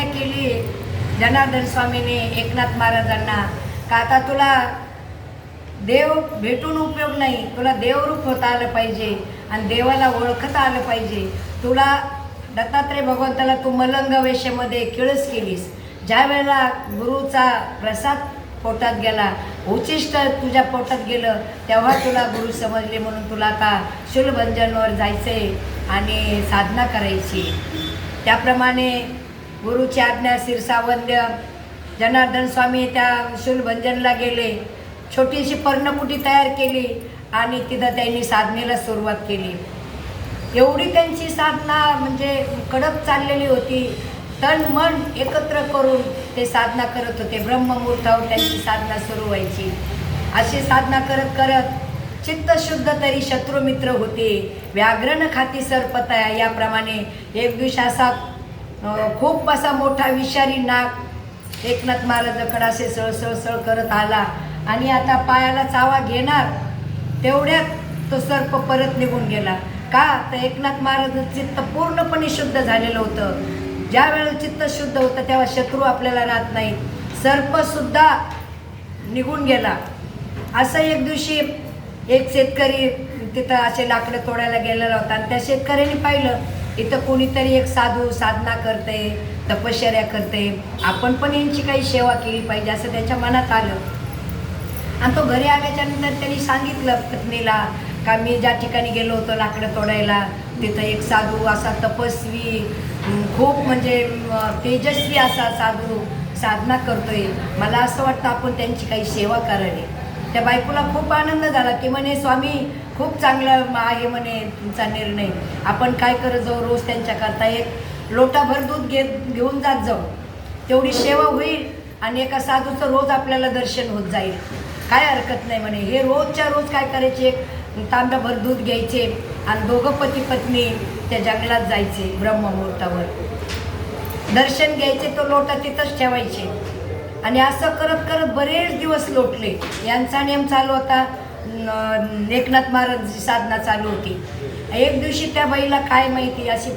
प्रार्थना केली. जनार्दन स्वामीने एकनाथ महाराजांना का आता तुला देव भेटून उपयोग नाही. तुला देवरूप होता आलं पाहिजे आणि देवाला ओळखता आलं पाहिजे. तुला दत्तात्रय भगवंताला तू मलंग वेशेमध्ये किळस केलीस. ज्या वेळेला गुरुचा प्रसाद पोटात गेला उचिष्ट तुझ्या पोटात गेलं तेव्हा तुला गुरु समजले म्हणून तुला आता शूलभंजनवर जायचंय आणि साधना करायची त्याप्रमाणे गुरुची आज्ञा शिरसावंद्य जनार्दन स्वामी त्या शूलभंजनला गेले. छोटीशी पर्णकुटी तयार केली आणि तिथं त्यांनी साधनेला सुरुवात केली. एवढी त्यांची साधना म्हणजे कडक चाललेली होती. तन मन एकत्र करून ते साधना करत होते. ब्रह्ममुहूर्तावर त्यांची साधना सुरू व्हायची. अशी साधना करत करत चित्त शुद्ध तरी शत्रुमित्र होते. व्याघ्रन खाती सरपतया. याप्रमाणे एक दिवशी असा खूप असा मोठा विषारी नाग एकनाथ महाराजाकडे असे सळसळ सळ करत आला. आणि आता पायाला चावा घेणार तेवढ्यात तो सर्प परत निघून गेला. का? तर एकनाथ महाराज चित्त पूर्णपणे शुद्ध झालेलं होतं. ज्या वेळेला चित्त शुद्ध होतं तेव्हा शत्रू आपल्याला राहत नाही सर्पसुद्धा निघून गेला. असं एक दिवशी एक शेतकरी तिथं असे लाकडं तोडायला गेलेला होता. आणि त्या शेतकऱ्याने पाहिलं इथं कोणीतरी एक साधू साधना करते तपश्चर्या करते. आपण पण यांची काही सेवा केली पाहिजे असं त्याच्या मनात आलं. आणि तो घरी आल्याच्यानंतर त्यांनी सांगितलं पत्नीला का मी ज्या ठिकाणी गेलो होतो लाकडं तोडायला तिथं एक साधू असा तपस्वी खूप म्हणजे तेजस्वी असा साधू साधना करतोय. मला असं वाटतं आपण त्यांची काही सेवा करावी. त्या बायकोला खूप आनंद झाला की म्हणे स्वामी खूप चांगलं आहे म्हणे तुमचा निर्णय. आपण काय करत जाऊ रोज त्यांच्याकरता? एक लोटाभर दूध घेत घेऊन जात जाऊ. तेवढी सेवा होईल आणि एका साधूचं रोज आपल्याला दर्शन होत जाईल. काय हरकत नाही म्हणे. हे रोजच्या रोज काय करायचे? तांब्याभर दूध घ्यायचे आणि दोघं पती पत्नी त्या जंगलात जायचे ब्रह्ममुहूर्तावर. दर्शन घ्यायचे तो लोटा तिथंच ठेवायचे. आणि असं करत करत बरेच दिवस लोटले. यांचा नियम चालू होता एकनाथ महाराजांची साधना चालू होती. एक दिवशी त्या बाईला काय माहिती अशी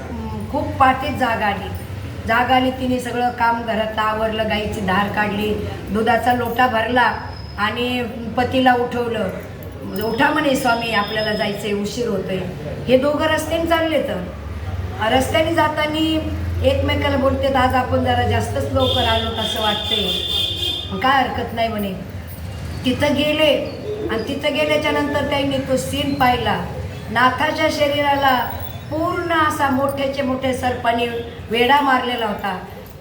खूप पाठीत जाग आली. जाग आली तिने सगळं काम घरात आवरलं गाईची धार काढली दुधाचा लोटा भरला आणि पतीला उठवलं. म्हणजे उठा म्हणे स्वामी आपल्याला जायचंय उशीर होतोय. हे दोघं रस्त्याने चालले तर रस्त्याने जाताना एकमेकाला बोलते आज आपण जरा जास्तच लवकर आलो असं वाटतंय. काय हरकत नाही म्हणे. तिथं गेले आणि तिथं गेल्याच्यानंतर त्यांनी तो सीन पाहिला. नाथाच्या शरीराला पूर्ण असा मोठ्याचे मोठे सर्पाने वेढा मारलेला होता.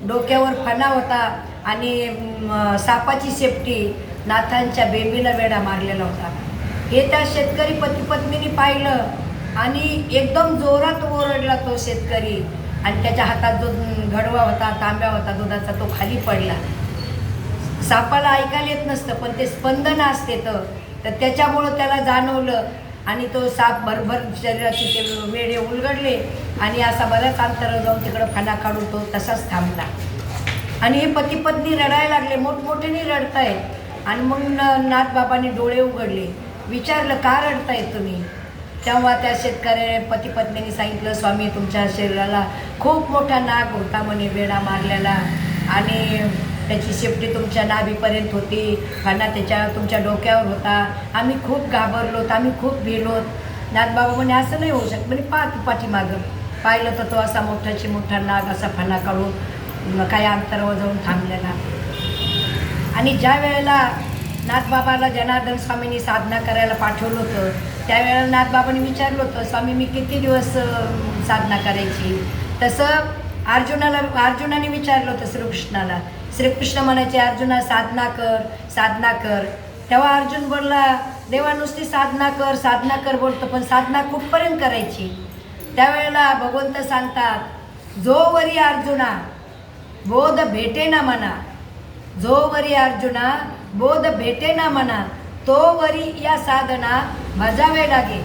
डोक्यावर फणा होता आणि सापाची शेपटी नाथांच्या बेंबीला वेढा मारलेला होता. हे त्या शेतकरी पती पत्नीने पाहिलं आणि एकदम जोरात ओरडला तो शेतकरी. आणि त्याच्या हातात जो घडवा होता तांब्या होता दुधाचा तो खाली पडला. सापाला ऐकायला येत नसतं पण ते स्पंदन असते तर. तर त्याच्यामुळं त्याला जाणवलं आणि तो साप भरभर शरीराचे ते वेळे उलगडले आणि असा बऱ्याच अंतरावर जाऊन तिकडं फणा काढून तो तसाच थांबला. आणि हे पती पत्नी रडायला लागले मोठमोठ्याने रडतायत. आणि मग नाथबाबांनी डोळे उघडले. विचारलं का रडतायत तुम्ही? तेव्हा त्या शेतकऱ्याने पती पत्नीने सांगितलं स्वामी तुमच्या शरीराला खूप मोठा नाग होता म्हणे वेडा मारलेला आणि त्याची शेपटी तुमच्या नाभीपर्यंत होती फणा त्याच्या तुमच्या डोक्यावर होता. आम्ही खूप घाबरलोत आम्ही खूप भिलोत नाथबाबा म्हणे असं नाही होऊ शकत. म्हणजे पहा तू पाठीमागं. पाहिलं तर तो असा मोठाची मोठा नाग असा फणा काढून काही अंतरावर जाऊन थांबलेला. आणि ज्या वेळेला नाथबाबाला जनार्दन स्वामींनी साधना करायला पाठवलं होतं. त्यावेळेला नाथबाबांनी विचारलं होतं स्वामी मी किती दिवस साधना करायची? तसं अर्जुनाला अर्जुनाने विचारलं होतं श्रीकृष्णाला. श्रीकृष्ण म्हणायचे अर्जुना साधना कर साधना कर. तेव्हा अर्जुन बोलला देवा नुसती साधना कर साधना कर बोलतो पण साधना कुठपर्यंत करायची? त्यावेळेला भगवंत सांगतात जोवरी अर्जुना बोध भेटे ना म्हणा जो वरी अर्जुना बोध भेटे ना म्हणा तो वरी या साधना भजावे लागे.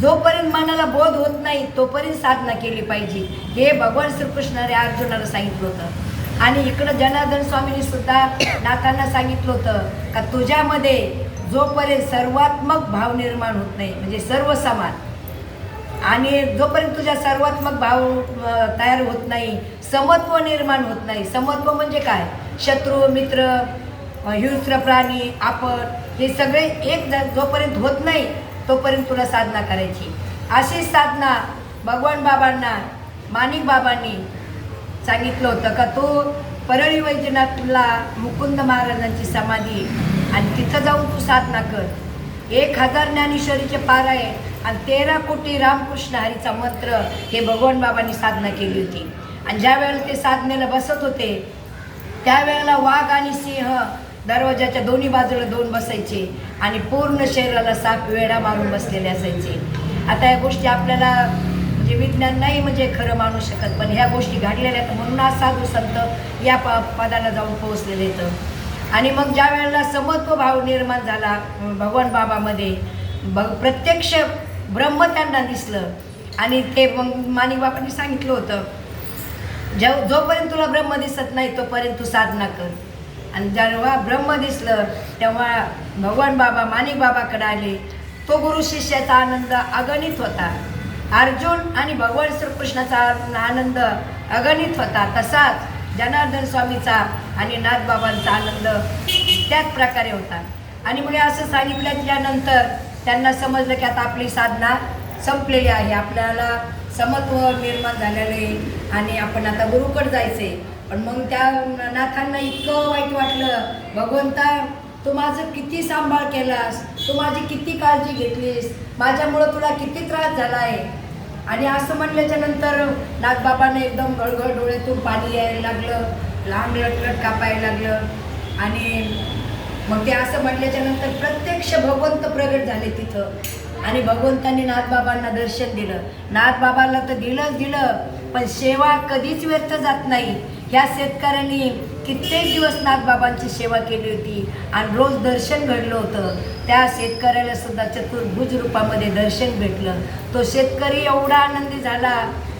जोपर्यंत मनाला बोध होत नाही तोपर्यंत साधना केली पाहिजे. हे भगवान श्रीकृष्णाने अर्जुनाला सांगितलं होतं. आणि इकडं जनार्दन स्वामींनी सुद्धा नाथांना सांगितलं होतं का तुझ्यामध्ये जोपर्यंत सर्वात्मक भाव निर्माण होत नाही म्हणजे सर्व समान आणि जोपर्यंत तुझ्या सर्वात्मक भाव तयार होत नाही समत्व निर्माण होत नाही. समत्व म्हणजे काय? शत्रू मित्र हिंस्र प्राणी आपण हे सगळे एक ज- जोपर्यंत होत नाही तोपर्यंत तुला साधना करायची. अशी साधना भगवान बाबांना माणिक बाबांनी सांगितलं होतं का तो परळी वैजनाथला मुकुंद महाराजांची समाधी आणि तिथं जाऊन तू साधना कर. एक हजार ज्ञानेश्वरीचे पार आहे आणि तेरा कोटी रामकृष्ण हरीचा मंत्र हे भगवान बाबांनी साधना केली होती. आणि ज्या वेळेला ते साधनेला बसत होते त्यावेळेला वाघ आणि सिंह दरवाजाच्या दोन्ही बाजूला दोन बसायचे आणि पूर्ण शरीराला साप वेडा मारून बसलेले असायचे. आता या गोष्टी आपल्याला म्हणजे विज्ञान नाही म्हणजे खरं मानू शकत पण ह्या गोष्टी घडलेल्या आहेत म्हणून आज साधू संत या प पदाला जाऊन पोहोचलेले आहेत. आणि मग ज्या वेळेला समत्व भाव निर्माण झाला भगवान बाबामध्ये ब प्रत्यक्ष ब्रह्म त्यांना दिसलं. आणि ते मग माणिक बाबांनी सांगितलं होतं जेव जोपर्यंत तुला ब्रह्म दिसत नाही तोपर्यंत तू साधना कर. आणि जेव्हा ब्रह्म दिसलं तेव्हा भगवान बाबा माणिक बाबाकडे आले. तो गुरु शिष्याचा आनंद अगणित होता. अर्जुन आणि भगवान श्रीकृष्णाचा आनंद अगणित होता. तसाच जनार्दन स्वामीचा आणि नाथबाबांचा आनंद त्याच प्रकारे होता. आणि मग असं सांगितल्यानंतर त्यांना समजलं की आता आपली साधना संपलेली आहे. आपल्याला समत्व निर्माण झालेलं आहे. आणि आपण आता गुरुकडे जायचे पण मग त्या नाथांना इतकं वाईट वाटलं. भगवंता तू माझं किती सांभाळ केलास? तू माझी किती काळजी घेतलीस? माझ्यामुळं तुला किती त्रास झाला आहे आणि असं म्हणल्याच्या नंतर नाथबाबाने एकदम गळगळ डोळ्यातून पाणी यायला लागलं. लहान लटलट कापायला लागलं. आणि मग ते असं म्हटल्याच्या नंतर प्रत्यक्ष भगवंत प्रगट झाले तिथं. आणि भगवंतांनी नाथबाबांना दर्शन दिलं. नाथबाबाला तर दिलंच दिलं पण सेवा कधीच व्यर्थ जात नाही. ह्या शेतकऱ्यांनी कित्येक दिवस नाथबाबांची सेवा केली होती आणि रोज दर्शन घडलं होतं. त्या शेतकऱ्याला सुद्धा चतुर्भुज रूपामध्ये दर्शन भेटलं. तो शेतकरी एवढा आनंदी झाला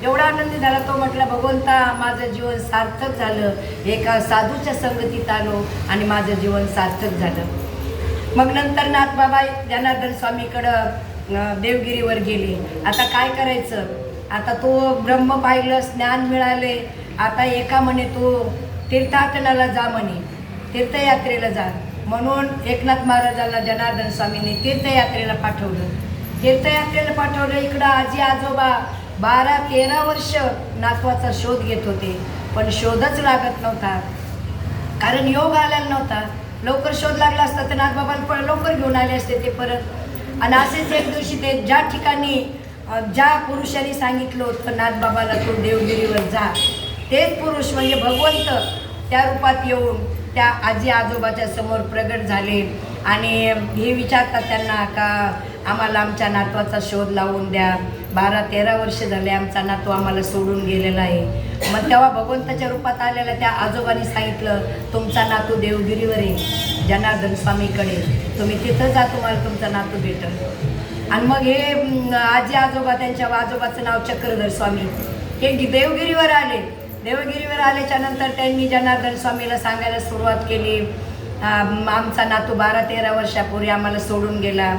एवढा आनंदी झाला तो म्हटला भगवंता माझं जीवन सार्थक झालं. एका साधूच्या संगतीत आलो आणि माझं जीवन सार्थक झालं. मग नंतर नाथबाबा जनार्दन स्वामीकडं देवगिरीवर गेले. आता काय करायचं? आता तो ब्रह्म पाहिलं ज्ञान मिळाले. आता एका म्हणे तो तीर्थाटनाला जा म्हणे तीर्थयात्रेला जा. म्हणून एकनाथ महाराजाला जनार्दन स्वामींनी तीर्थयात्रेला पाठवलं. तीर्थयात्रेला पाठवलं इकडं आजी आजोबा बारा तेरा वर्ष नातवाचा शोध घेत होते पण शोधच लागत नव्हता. कारण योग आलेला नव्हता. लवकर शोध लागला असता तर नाथबाबांना पण लवकर घेऊन आले असते ते परत. आणि असेच एक दिवशी ते ज्या ठिकाणी ज्या पुरुषांनी सांगितलं होतं नाथबाबाला तू देवगिरीवर जा. तेच पुरुष म्हणजे भगवंत त्या रूपात येऊन त्या आजी आजोबाच्या समोर प्रगट झाले. आणि हे विचारतात त्यांना का आम्हाला आमच्या नातवाचा शोध लावून द्या. बारा तेरा वर्ष झाले आमचा नातू आम्हाला सोडून गेलेला आहे. मग तेव्हा भगवंताच्या रूपात आलेल्या त्या आजोबांनी सांगितलं तुमचा नातू देवगिरीवर आहे जनार्दन स्वामीकडे. तुम्ही तिथं जा तुम्हाला तुमचा नातू भेटल. आणि मग हे आजी आजोबा त्यांच्या आजोबाचं नाव चक्रधर स्वामी. हे देवगिरीवर आले. देवगिरीवर आल्याच्यानंतर त्यांनी जनार्दन स्वामीला सांगायला सुरुवात केली. आमचा नातू बारा तेरा वर्षापूर्वी आम्हाला सोडून गेला.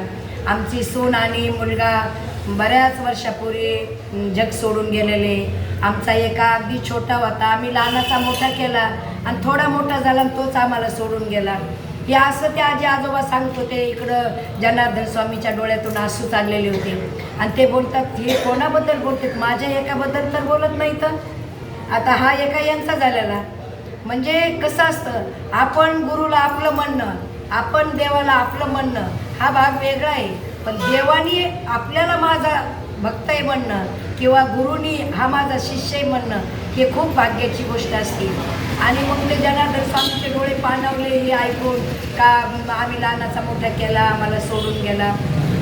आमची सून आणि मुलगा बऱ्याच वर्षापूर्वी जग सोडून गेलेले. आमचा एका अगदी छोटा होता. आम्ही लहानाचा मोठा केला आणि थोडा मोठा झाला आणि तोच आम्हाला सोडून गेला. हे असं ते आजी आजोबा सांगत होते. इकडं जनार्दन स्वामीच्या डोळ्यातून आसू चाललेले होते. आणि ते बोलतात हे कोणाबद्दल बोलतात? माझ्या एकाबद्दल तर बोलत नाही तर आता हा एका यांचा झालेला. म्हणजे कसं असतं आपण गुरुला आपलं म्हणणं आपण देवाला आपलं म्हणणं हा भाग वेगळा आहे. पण देवानी आपल्याला माझा भक्त आहे म्हणणं किंवा गुरुनी हा माझा शिष्य आहे म्हणणं हे खूप भाग्याची गोष्ट असते. आणि मग ते जनार्दन स्वामीचे डोळे पाणवले हे ऐकून का आम्ही लहानाचा मोठा केला आम्हाला सोडून गेला.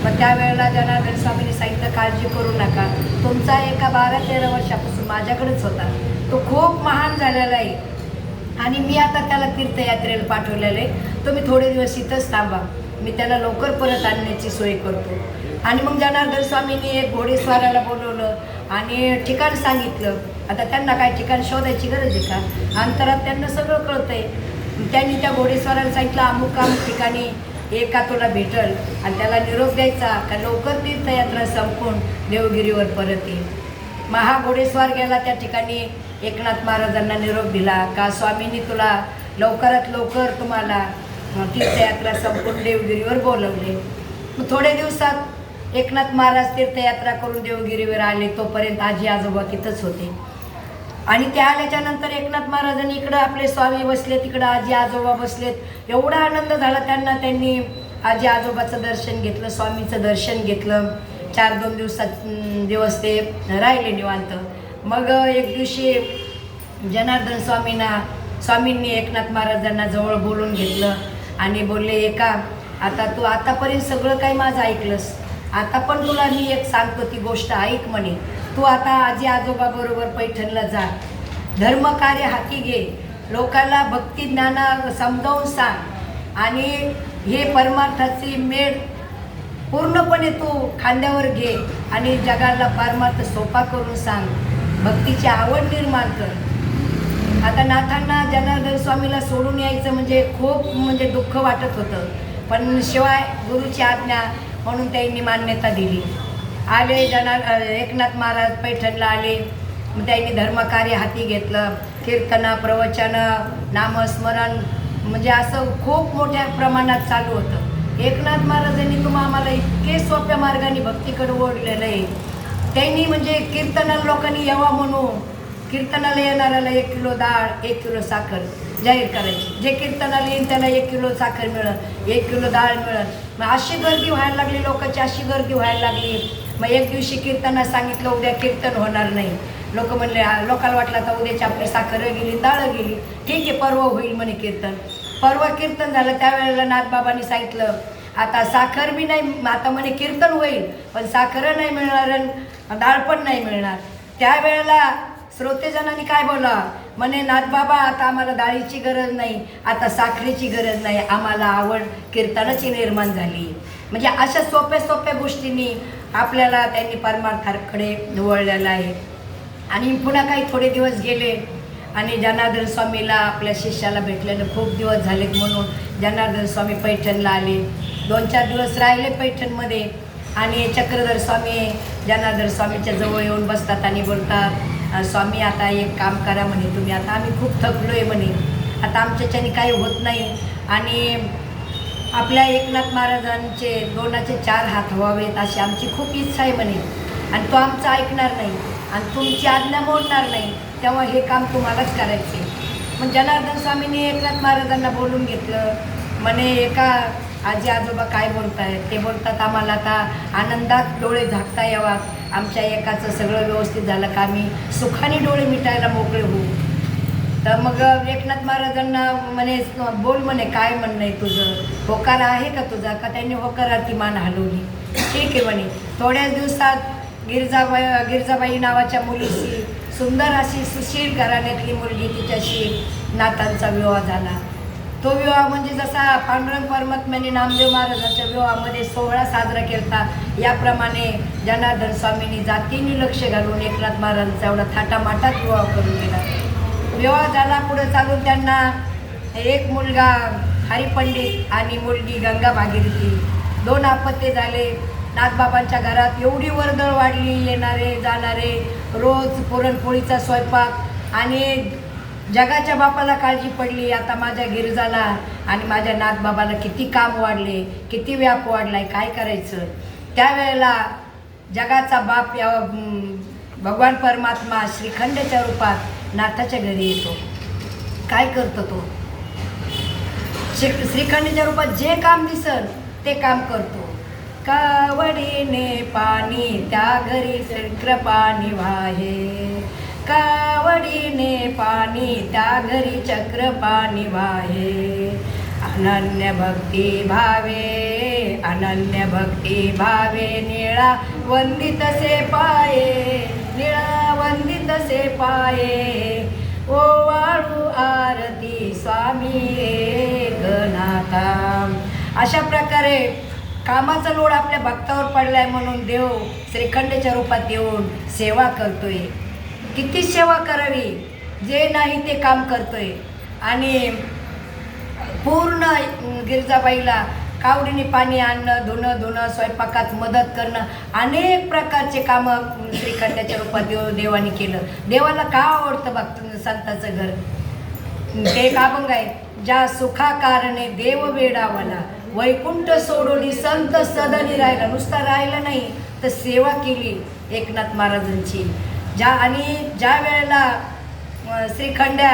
मग त्यावेळेला जनार्दन स्वामीने सांगितलं काळजी करू नका. तुमचा एका बारा तेरा वर्षापासून माझ्याकडेच होता. तो खूप महान झालेला आहे. आणि मी आता त्याला तीर्थयात्रेला पाठवलेलं आहे. तुम्ही थोडे दिवस इथंच थांबा. मी त्याला लवकर परत आणण्याची सोय करतो. आणि मग जनार्दन स्वामींनी एक घोडेस्वाराला बोलवलं आणि ठिकाण सांगितलं. आता त्यांना काय ठिकाण शोधायची गरज आहे का? अंतरात त्यांना सगळं कळतंय. त्यांनी त्या घोडेस्वाराला सांगितलं अमुक अमुक ठिकाणी एका तुला भेटल आणि त्याला निरोप द्यायचा का? लवकर तीर्थयात्रा संपून देवगिरीवर परत येईल महा घोडेस्वार गेला त्या ठिकाणी. एकनाथ महाराजांना निरोप दिला का स्वामींनी तुला लवकरात लवकर तुम्हाला तीर्थयात्रा संपूर्ण देवगिरीवर बोलवले? मग थोड्या दिवसात एकनाथ महाराज तीर्थयात्रा करून देवगिरीवर आले तोपर्यंत आजी आजोबा तिथंच होते. आणि ते आल्याच्यानंतर एकनाथ महाराजांनी इकडं आपले स्वामी बसले तिकडं आजी आजोबा बसलेत. एवढा आनंद झाला त्यांना त्यांनी आजी आजोबाचं दर्शन घेतलं स्वामीचं दर्शन घेतलं. चार दोन दिवसात दिवस ते राहिले निवांत. मग एक दिवशी जनार्दन स्वामींना स्वामींनी एकनाथ महाराजांना जवळ बोलून घेतलं आणि बोलले एका आता तू आतापर्यंत सगळं काही माझं ऐकलंस. आता पण तुला मी एक सांगतो ती गोष्ट ऐक म्हणे. तू आता आजी आजोबा बरोबर पैठणला जा. धर्मकार्य हाती घे. लोकांना भक्ती ज्ञाना समजावून सांग. आणि हे परमार्थाची मेळ पूर्णपणे तू खांद्यावर घे आणि जगाला परमार्थ सोपा करून सांग. भक्तीची आवड निर्माण कर. आता नाथांना जनार्दन स्वामीला सोडून यायचं म्हणजे खूप म्हणजे दुःख वाटत होतं. पण शिवाय गुरुची आज्ञा म्हणून त्यांनी मान्यता दिली. आले जनार एकनाथ महाराज पैठणला आले. मग त्यांनी धर्मकार्य हाती घेतलं. कीर्तनं प्रवचनं नामस्मरण म्हणजे असं खूप मोठ्या प्रमाणात चालू होतं. एकनाथ महाराजांनी तुम्हा आम्हाला इतके सोप्या मार्गाने भक्तीकडे ओढलेलं आहे त्यांनी म्हणजे कीर्तनाला लोकांनी यावा म्हणून कीर्तनाला येणाऱ्याला एक किलो डाळ एक किलो साखर जाहीर करायची. जे कीर्तनाला येईल त्याला एक किलो साखर मिळत एक किलो डाळ मिळत मग अशी गर्दी व्हायला लागली लोकांची अशी गर्दी व्हायला लागली. मग एक दिवशी कीर्तनात सांगितलं उद्या कीर्तन होणार नाही. लोक म्हणले लोकाला लोकांना वाटलं आता उद्याची आपली साखर गेली डाळ गेली. ठीक आहे परवा होईल म्हणे कीर्तन. परवा कीर्तन झालं त्यावेळेला नाथबाबांनी सांगितलं आता साखर बी नाही आता म्हणे कीर्तन होईल पण साखर नाही मिळणार आणि डाळ पण नाही मिळणार. त्यावेळेला श्रोतेजनांनी काय बोला? म्हणे नाथबाबा आता आम्हाला डाळीची गरज नाही आता साखरेची गरज नाही आम्हाला आवड कीर्तनाची निर्माण झाली. म्हणजे अशा सोप्या सोप्या गोष्टींनी आपल्याला त्यांनी परमार्थाकडे वळलेलं आहे. आणि पुन्हा काही थोडे दिवस गेले आणि जनार्दन स्वामीला आपल्या शिष्याला भेटलेलं खूप दिवस झालेत म्हणून जनार्दन स्वामी पैठणला आले. दोन चार दिवस राहिले पैठणमध्ये आणि चक्रधर स्वामी जनार्दन स्वामीच्या जवळ येऊन बसतात आणि बोलतात स्वामी आता एक काम करा म्हणे तुम्ही. आता आम्ही खूप थकलो आहे म्हणे. आता आमच्याच्याने काही होत नाही. आणि आपल्या एकनाथ महाराजांचे दोनाचे चार हात व्हावेत अशी आमची खूप इच्छा आहे म्हणे. आणि तो आमचं ऐकणार नाही आणि तुमची आज्ञा मोडणार नाही. तेव्हा हे काम तुम्हालाच करायचे. मग जनार्दन स्वामींनी एकनाथ महाराजांना बोलून घेतलं. म्हणे एका आजी आजोबा काय बोलतायत ते बोलतात आम्हाला आता आनंदात डोळे झाकता यावात. आमच्या एकाचं सगळं व्यवस्थित झालं का आम्ही सुखाने डोळे मिटायला मोकळे होऊ. तर मग एकनाथ महाराजांना म्हणे बोल म्हणे काय म्हणणं आहे तुझं? होकार आहे का तुझा? का त्यांनी होकाराती मान हलवली? ठीक आहे म्हणे. थोड्याच दिवसात गिरजाबाई गिरजाबाई नावाच्या मुलीशी सुंदर अशी सुशील घराण्यातली मुलगी तिच्याशी नातांचा विवाह झाला. तो विवाह म्हणजे जसा पांडुरंग परमात्म्याने नामदेव महाराजांच्या विवाहामध्ये सोहळा साजरा केला याप्रमाणे जनार्दन स्वामींनी जातीने लक्ष घालून एकनाथ महाराजांचा एवढा थाटामाटात विवाह करून दिला. विवाह झाला पुढे चालून त्यांना एक मुलगा हरिपंडित आणि मुलगी गंगा भागीरथी दोन आपत्ते झाले. नाथबाबांच्या घरात एवढी वर्दळ वाढली येणारे जाणारे रोज पुरणपोळीचा स्वयंपाक आणि जगाच्या बापाला काळजी पडली आता माझ्या गिरजाला आणि माझ्या नाथबाबाला किती काम वाढले किती व्याप वाढलाय काय करायचं? त्यावेळेला जगाचा बाप या भगवान परमात्मा श्रीखंडच्या रूपात नाथाच्या घरी येतो. काय करतो तो? श्री श्रीखंडच्या रूपात जे काम दिसल ते काम करतो. कावडीने पाणी त्या घरी चक्र पाणी वाहे. कावडीने पाणी त्या घरी चक्र पाणी वाहे. अनन्य भक्ती भावे अनन्य भक्ती भावे निळा वंदित से पाये निळा वंदित से पाये. ओ वाळू आरती स्वामी एकनाथा अशा प्रकारे कामाचा लोड आपल्या भक्तावर पडलाय म्हणून देव श्रीखंडच्या रूपात येऊन सेवा करतोय. किती सेवा करावी? जे नाही ते काम करतोय. आणि पूर्ण गिरजाबाईला कावडीने पाणी आणणं धुणं धुणं स्वयंपाकात मदत करणं अनेक प्रकारचे कामं श्रीखंडाच्या रूपात देव देवाने केलं. देवाला का आवडतं भक्त संताचं घर? ते एक अभंग आहे. ज्या सुखा कारणे देव वेडावाला. वैकुंठ सोडवली संत सदनी राहिला. नुसता राहिला नाही तर सेवा केली एकनाथ महाराजांची. ज्या आणि ज्या वेळेला श्रीखंड्या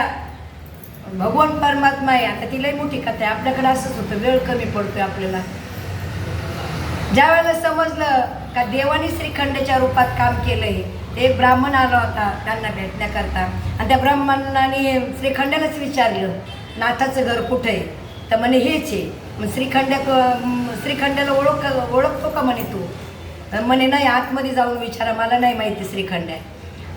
भगवान परमात्मा आहे आता ती लई मोठी कथा आहे. आपल्याकडे असंच होतं वेळ कमी पडतोय आपल्याला. ज्या वेळेला समजलं का देवानी श्रीखंडाच्या रूपात काम केलंय एक ब्राह्मण आला होता त्यांना भेटण्याकरता आणि त्या ब्राह्मणाने श्रीखंडालाच विचारलं नाथाचं घर कुठं आहे? तर म्हणे हेच आहे. मग श्रीखंड श्रीखंडाला ओळख ओळखतो का म्हणे तू? तर म्हणे नाही आतमध्ये जाऊन विचारा मला नाही माहिती श्रीखंड आहे.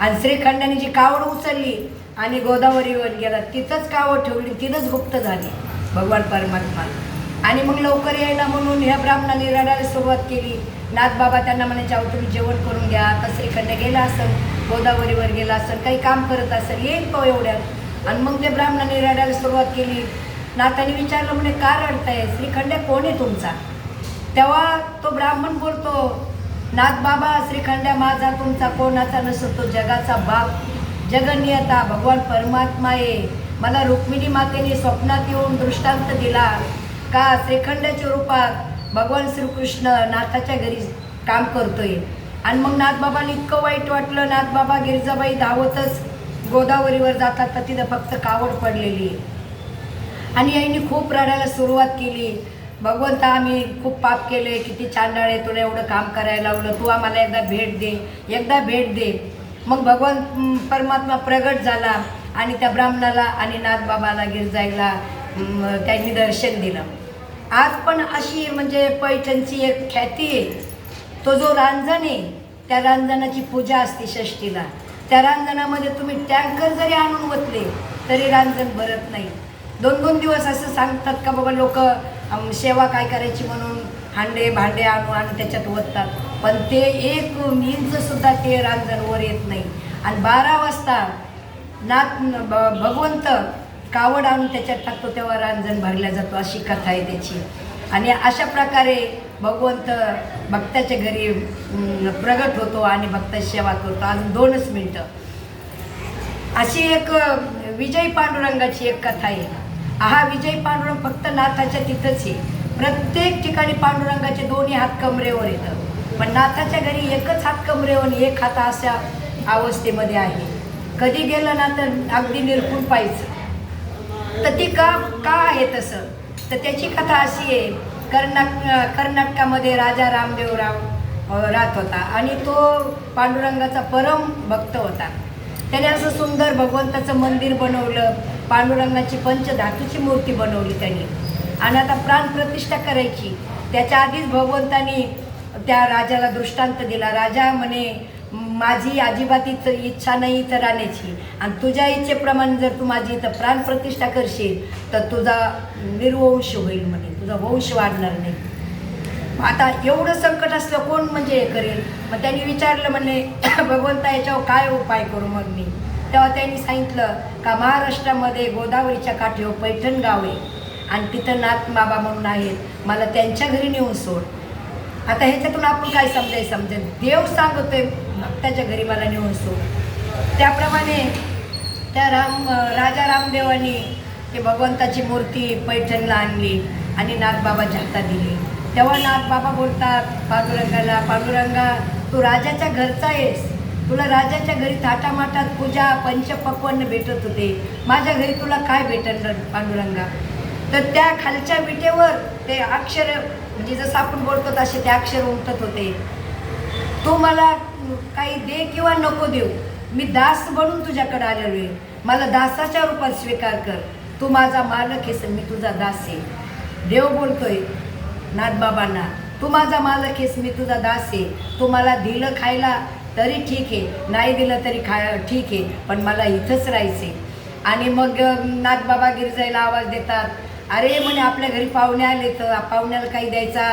आणि श्रीखंडाने जी कावड उचलली आणि गोदावरीवर गेला तिथंच कावड ठेवली तिथंच गुप्त झाली भगवान परमात्मा. आणि मग लवकर यायला म्हणून ह्या ब्राह्मणाने रडायला सुरुवात केली. नाथबाबा त्यांना म्हणायचे अहो तुम्ही जेवण करून घ्या आता श्रीखंड गेला असेल गोदावरीवर गेला असेल काही काम करत असेल येईल तो एवढ्यात. आणि मग ते ब्राह्मणाने रडायला सुरुवात केली. नाथाने विचारलं म्हणे का रडताय श्रीखंड कोण आहे तुमचा? तेव्हा तो ब्राह्मण बोलतो नाथ बाबा श्रीखंड्या माझा तुमचा कोणाचा नसतो जगाचा बाप. जगनियता भगवान परमात्मा आहे. मला रुक्मिणी मातेने स्वप्नात येऊन दृष्टांत दिला. का श्रीखंडाच्या रूपात भगवान श्रीकृष्ण नाथाच्या घरी काम करतोय? आणि मग नाथबाबाला इतकं वाईट वाटलं नाथबाबा गिरजाबाई धावतच गोदावरीवर जातात तर तिथं फक्त कावड पडलेली आहे. आणि यांनी खूप रडायला सुरुवात केली. भगवंता आम्ही खूप पाप केले. किती चांडाळ आहे तुला एवढं काम करायला लावलं. तू आम्हाला एकदा भेट दे. एकदा भेट दे. मग भगवान परमात्मा प्रगट झाला आणि त्या ब्राह्मणाला आणि नाथबाबाला गिरजाईला त्यांनी दर्शन दिलं. आज पण अशी म्हणजे पैठणची एक ख्याती आहे. तो जो रांजण आहे त्या रांजणाची पूजा असते षष्टीला त्या रांजणामध्ये तुम्ही टँकर जरी आणून ओतले तरी रांजण भरत नाही. दोन दोन दिवस असं सांगतात का बाबा लोक सेवा काय करायची म्हणून हांडे भांडे आणू आणि त्याच्यात ओततात. पण ते एक इंच सुद्धा ते रांजणवर येत नाही. आणि बारा वाजता नाथ भगवंत कावड आणून त्याच्यात टाकतो तेव्हा रांजण भरल्या जातो अशी कथा आहे त्याची. आणि अशा प्रकारे भगवंत भक्ताच्या घरी प्रगट होतो आणि भक्ताची सेवा करतो. अजून दोनच मिनटं. अशी एक विजय पांडुरंगाची एक कथा आहे. हा विजय पांडुरंग फक्त नाथाच्या तिथंच आहे. प्रत्येक ठिकाणी पांडुरंगाचे दोन्ही हात कमरेवर येतं पण नाथाच्या घरी एकच हात कमरेवर एक हात अशा अवस्थेमध्ये आहे. कधी गेलं ना तर अगदी निरखून पाहिजे तर ती का का आहे तसं? तर त्याची कथा अशी आहे. कर्नाट कर्नाटकामध्ये राजा रामदेवराव राम राहत होता आणि तो पांडुरंगाचा परम भक्त होता. त्याने असं सुंदर भगवंताचं मंदिर बनवलं. पांडुरंगाची पंचधातूची मूर्ती बनवली त्यांनी. आणि आता प्राणप्रतिष्ठा करायची. त्याच्या आधीच भगवंतानी त्या राजाला दृष्टांत दिला. राजा म्हणे माझी अजिबात इथं इच्छा नाही इथं राहण्याची. आणि तुझ्या इच्छेप्रमाणे जर तू माझी इथं प्राणप्रतिष्ठा करशील तर तुझा निर्वंश होईल म्हणे. तुझा वंश वाढणार नाही. आता एवढं संकट असलं कोण म्हणजे हे करेल? मग त्यांनी विचारलं म्हणे भगवंता याच्यावर काय उपाय करू मग मी? तेव्हा त्यांनी सांगितलं का महाराष्ट्रामध्ये गोदावरीच्या काठीवर हो पैठण गाव आहे. आणि तिथं नाथ बाबा म्हणून आहेत. मला त्यांच्या घरी नेऊन सोड. आता ह्याच्यातून आपण काय समजाय समजेल देव सांगतोय भक्ताच्या घरी मला नेऊन सोड. त्याप्रमाणे त्या राम राजा रामदेवानी ते भगवंताची मूर्ती पैठणला आणली आणि नाथबाबाच्या हातात दिली. तेव्हा नाथबाबा बोलतात पांडुरंगाला पांडुरंगा तू राजाच्या घरचा आहेस. तुला राजाच्या घरी थाटामाटात पूजा पंचपक्वान्न भेटत होते. माझ्या घरी तुला काय भेटल पांडुरंगा? तर त्या खालच्या विटेवर ते अक्षर म्हणजे जसं आपण बोलतो तसे ते अक्षर उमटत होते. तू मला काही दे किंवा नको देऊ. मी दास बनून तुझ्याकडे आलेलो आहे. मला दासाच्या रूपात स्वीकार कर. तू माझा मालक आहेस मी तुझा दास आहे. देव बोलतोय नाथबाबांना तू माझा मालक आहेस मी तुझा दास आहे. तू मला दिलं खायला तरी ठीक आहे. नाही दिलं तरी खा ठीक आहे. पण मला इथंच राहायचे आणि मग नाथबाबा गिरजाईला आवाज देतात. अरे म्हणे आपल्या घरी पाहुणे आले तर पाहुण्याला काही द्यायचा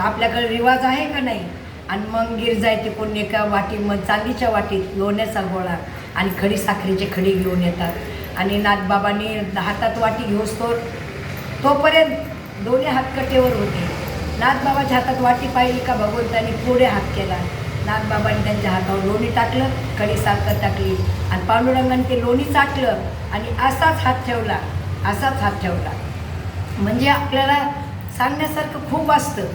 आपल्याकडे रिवाज आहे का नाही? आणि मग गिरजाय ते कोण एका वाटी मग चांदीच्या वाटीत लोण्याचा गोळा आणि खडी साखरेचे खडी घेऊन येतात. आणि नाथबाबांनी हातात वाटी घेऊस तो तोपर्यंत दोन्ही हातकटेवर होते. नाथबाबाच्या हातात वाटी पाहिली का भगवंताने पुढे हात केला. नागबाबांनी त्यांच्या हातावर लोणी टाकलं कडी साखर टाकली आणि पांडुरंगाने ते लोणी चाटलं आणि असाच हात ठेवला असाच हात ठेवला. म्हणजे आपल्याला सांगण्यासारखं खूप असतं.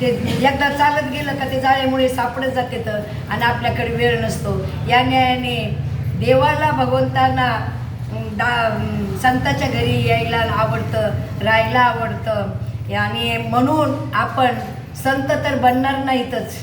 ते एकदा चालत गेलं का ते जाळ्यामुळे सापडत जाते तर आणि आपल्याकडे वेळ नसतो. या न्यायाने देवाला भगवंतांना दा संताच्या घरी यायला आवडतं राहायला आवडतं. आणि म्हणून आपण संत तर बनणार नाहीतच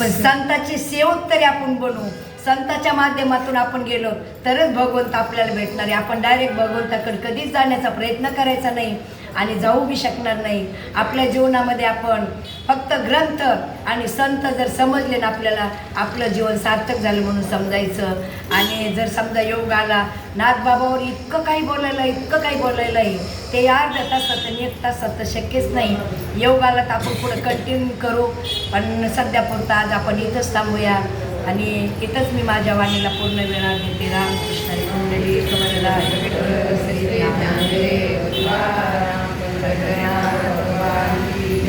पण संताचे सेवक तरी आपण बनू. संताच्या माध्यमातून आपण गेलो तरच भगवंत आपल्याला भेटणार आहे. आपण डायरेक्ट भगवंताकडे कधीच जाण्याचा प्रयत्न करायचा नाही. आणि जाऊ बी शकणार नाही आपल्या जीवनामध्ये आपण फक्त ग्रंथ आणि संत जर समजले ना आपल्याला आपलं जीवन सार्थक झालं म्हणून समजायचं आणि जर समजा योग आला नाथबाबावर इतकं काही बोलायला इतकं काही बोलायला आहे ते अर्ध्या तासात आणि एक तासात शक्यच नाही योग आला तर आपण पुढं कंटिन्यू करू पण सध्या पुरता आज आपण इथंच थांबूया आणि इथंच मी माझ्या वाणीला पूर्ण वेळा घेते रामकृष्ण Yeah.